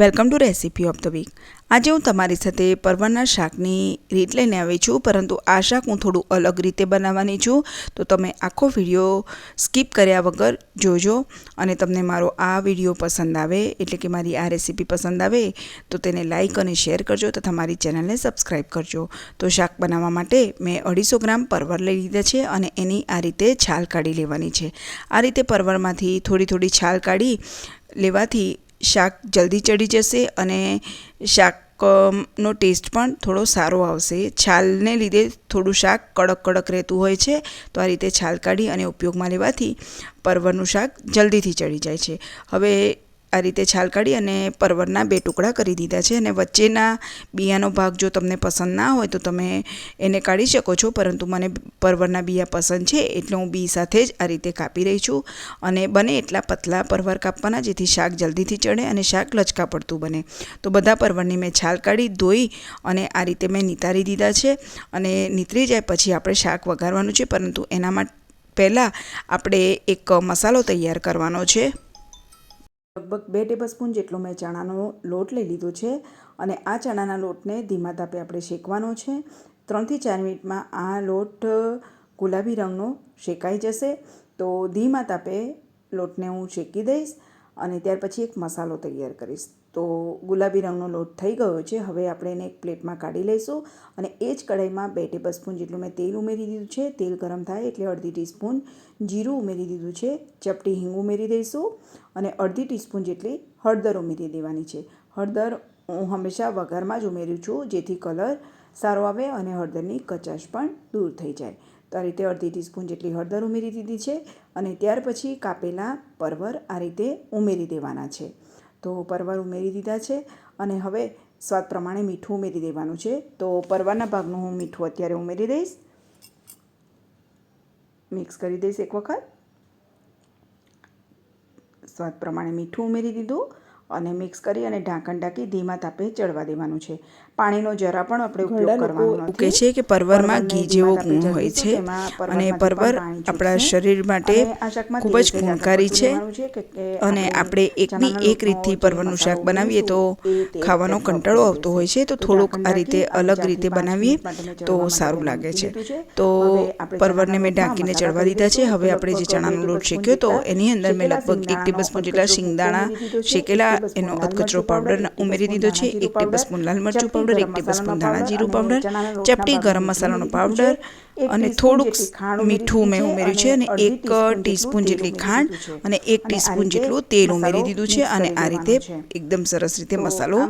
Welcome to recipe of the week આજે હું તમારી સાથે પરવરના શાકની રીત લઈને આવી છું, પરંતુ આ શાક હું થોડું અલગ રીતે બનાવવાની છું. તો તમે આખો વીડિયો સ્કીપ કર્યા વગર જોજો અને તમને મારો આ વીડિયો પસંદ આવે, એટલે કે મારી આ રેસિપી પસંદ આવે, તો તેને લાઈક અને શેર કરજો તથા મારી ચેનલને સબસ્ક્રાઈબ કરજો. તો શાક બનાવવા માટે મેં અઢીસો ગ્રામ પરવર લઈ લીધા છે અને એની આ રીતે છાલ કાઢી લેવાની છે. આ રીતે પરવરમાંથી થોડી થોડી છાલ કાઢી લેવાથી શાક જલ્દી ચડી જશે અને શાકનો ટેસ્ટ પણ થોડો સારો આવશે. છાલને લીધે થોડું શાક કડક કડક રહેતું હોય છે, તો આ રીતે છાલ કાઢી અને ઉપયોગમાં લેવાથી પરવરનું શાક જલ્દીથી ચડી જાય છે. હવે આ રીતે છાલ કાઢી અને પરવરના બે ટુકડા કરી દીધા છે અને વચ્ચેના બિયાનો ભાગ જો તમને પસંદ ના હોય તો તમે એને કાઢી શકો છો, પરંતુ મને પરવરના બિયા પસંદ છે એટલે હું બી સાથે જ આ રીતે કાપી રહી છું અને બને એટલા પતલા પરવર કાપવાના જેથી શાક જલ્દીથી ચડે અને શાક લચકા પડતું બને. તો બધા પરવરની મેં છાલ કાઢી, ધોઈ અને આ રીતે મેં નિતારી દીધા છે અને નીતરી જાય પછી આપણે શાક વઘારવાનું છે, પરંતુ એના માટે પહેલાં આપણે એક મસાલો તૈયાર કરવાનો છે. લગભગ બે ટેબલસ્પૂન જેટલો મેં ચણાનો લોટ લઈ લીધો છે અને આ ચણાના લોટને ધીમા તાપે આપણે શેકવાનો છે. ત્રણથી ચાર મિનિટમાં આ લોટ ગુલાબી રંગનો શેકાઈ જશે. તો ધીમા તાપે લોટને હું શેકી દઈશ અને ત્યાર પછી એક મસાલો તૈયાર કરીશ. તો ગુલાબી રંગનો લોટ થઈ ગયો છે. હવે આપણે એને એક પ્લેટમાં કાઢી લઈશું અને એ જ કઢાઈમાં બે ટેબલ સ્પૂન જેટલું મેં તેલ ઉમેરી દીધું છે. તેલ ગરમ થાય એટલે અડધી ટીસ્પૂન જીરું ઉમેરી દીધું છે. ચપટી હિંગ ઉમેરી દઈશું અને અડધી ટીસ્પૂન જેટલી હળદર ઉમેરી દેવાની છે. હળદર હું હંમેશા વઘારમાં જ ઉમેરું છું, જેથી કલર સારો આવે અને હળદરની કચાશ પણ દૂર થઈ જાય. તો આ રીતે અડધી ટીસ્પૂન જેટલી હળદર ઉમેરી દીધી છે અને ત્યાર પછી કાપેલા પરવર આ રીતે ઉમેરી દેવાના છે. તો પરવાર ઉમેરી દીધા છે અને હવે સ્વાદ પ્રમાણે મીઠું ઉમેરી દેવાનું છે. તો પરવારના ભાગનું હું મીઠું અત્યારે ઉમેરી દઈશ. મિક્સ કરી દઈશ એક વખત. સ્વાદ પ્રમાણે મીઠું ઉમેરી દીધું. અને મિક્સ કરી અને ઢાંકણ ઢાંકી ધીમા તાપે ચડવા દેવાનું છે. પાણીનો જરા પણ આપણે ઉપયોગ કરવાનો નથી. છે કે પરવરમાં ઘી જેવો ગુણ હોય છે અને પરવર આપણા શરીર માટે ખૂબ જ ગુણકારી છે અને આપણે એકની એક રીતથી પરવરનું શાક બનાવીએ તો ખાવાનો કંટાળો આવતો હોય છે. તો થોડુંક આ રીતે અલગ રીતે બનાવીએ તો સારું લાગે છે. તો પરવરને મેં ઢાંકીને ચડવા દીધા છે. હવે આપણે જે ચણાનો લોટ શેક્યો તો એની અંદર મેં લગભગ એક ટેબલ સ્પૂન જેટલા શિંગદાણા શેકેલા એનો અધકચરો પાવડર ઉમેરી દીધો છે એક ટેબલ સ્પૂન લાલ મરચું પાવડર એક ટેબલ સ્પૂન ધાણા જીરું પાવડર ચપટી ગરમ મસાલાનો પાવડર અને થોડુંક મીઠું મેં ઉમેર્યું છે અને એક ટીસ્પૂન જેટલી ખાંડ અને એક ટીસ્પૂન જેટલું તેલ ઉમેરી દીધું છે અને આ રીતે એકદમ સરસ રીતે મસાલો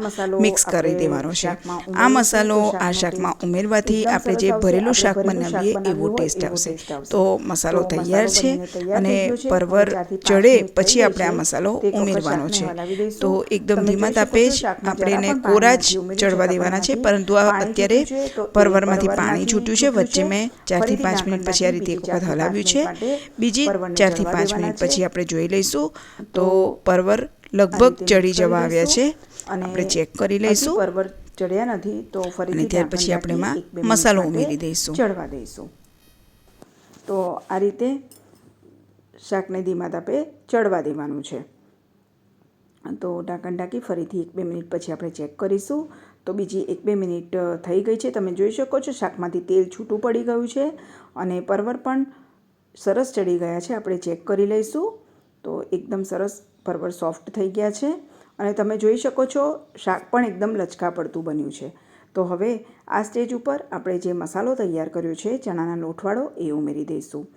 મિક્સ કરી દેવાનો છે. આ મસાલો આ શાકમાં ઉમેરવાથી આપણે જે ભરેલું શાક બનાવીએ એવો ટેસ્ટ આવશે. તો મસાલો તૈયાર છે અને પરવર ચડે પછી આપણે આ મસાલો ઉમેરવાનો છે. તો એકદમ ધીમા તાપે જ આપણે એને કોરા જ ચડવા દેવાના છે. પરંતુ આ અત્યારે પરવરમાંથી પાણી છૂટ્યું છે વચ્ચે મેં ચારથી પાંચ મિનિટ પછી આ રીતે એક વખત હલાવ્યું છે. બીજી ચારથી પાંચ મિનિટ પછી આપણે જોઈ લઈશું. તો પરવર લગભગ ચડી જવા આવ્યા છે. આપણે ચેક કરી લઈશું. પરવર ચડ્યા નથી તો ફરી ત્યાર પછી આપણે એમાં મસાલો ઉમેરી દઈશું. ચડવા દઈશું. તો આ રીતે શાકને ધીમા તાપે ચડવા દેવાનું છે. તો ઢાંકણ ઢાંકી ફરીથી એક બે મિનિટ પછી આપણે ચેક કરીશું. તો બીજી એક બે મિનિટ થઈ ગઈ છે. તમે જોઈ શકો છો, શાકમાંથી તેલ છૂટું પડી ગયું છે અને પરવર પણ સરસ ચડી ગયા છે. આપણે ચેક કરી લઈશું. તો એકદમ સરસ પરવર સોફ્ટ થઈ ગયા છે. અને તમે જોઈ શકો છો, શાક પણ એકદમ લચકા પડતું બન્યું છે. તો હવે આ સ્ટેજ ઉપર આપણે જે મસાલો તૈયાર કર્યો છે, ચણાના લોટવાળો, એ ઉમેરી દઈશું.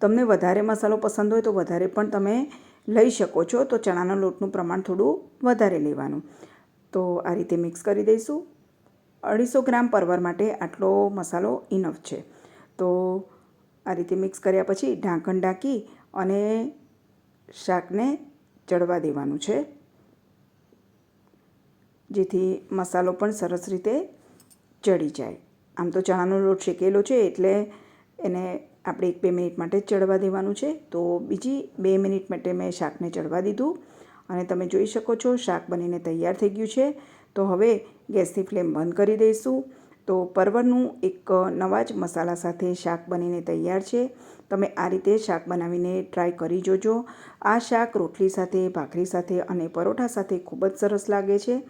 તમને વધારે મસાલો પસંદ હોય તો વધારે પણ તમે લઈ શકો છો, તો ચણાના લોટનું પ્રમાણ થોડું વધારે લેવાનું. તો આ રીતે મિક્સ કરી દઈશું. અઢીસો ગ્રામ પરવર માટે આટલો મસાલો ઇનફ છે. તો આ રીતે મિક્સ કર્યા પછી ઢાંકણ ઢાંકી અને શાકને ચડવા દેવાનું છે. જેથી મસાલો પણ સરસ રીતે ચડી જાય. આમ તો ચણાનો લોટ શેકેલો છે એટલે એને આપણે એક બે મિનિટ માટે ચડવા દેવાનું છે. તો બીજી બે મિનિટ માટે મેં શાકને ચડવા દીધું અને તમે જોઈ શકો છો શાક બનીને તૈયાર થઈ ગયું છે. તો હવે ગેસની ફ્લેમ બંધ કરી દઈશું. તો પરવરનું એક નવા જ મસાલા સાથે શાક બનીને તૈયાર છે. તમે આ રીતે શાક બનાવીને ટ્રાય કરી જોજો. આ શાક રોટલી સાથે, ભાખરી સાથે અને પરોઠા સાથે ખૂબ જ સરસ લાગે છે.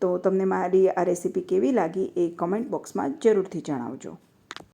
તો તમને મારી આ રેસીપી કેવી લાગી એ કમેન્ટ બોક્સમાં જરૂરથી જણાવજો.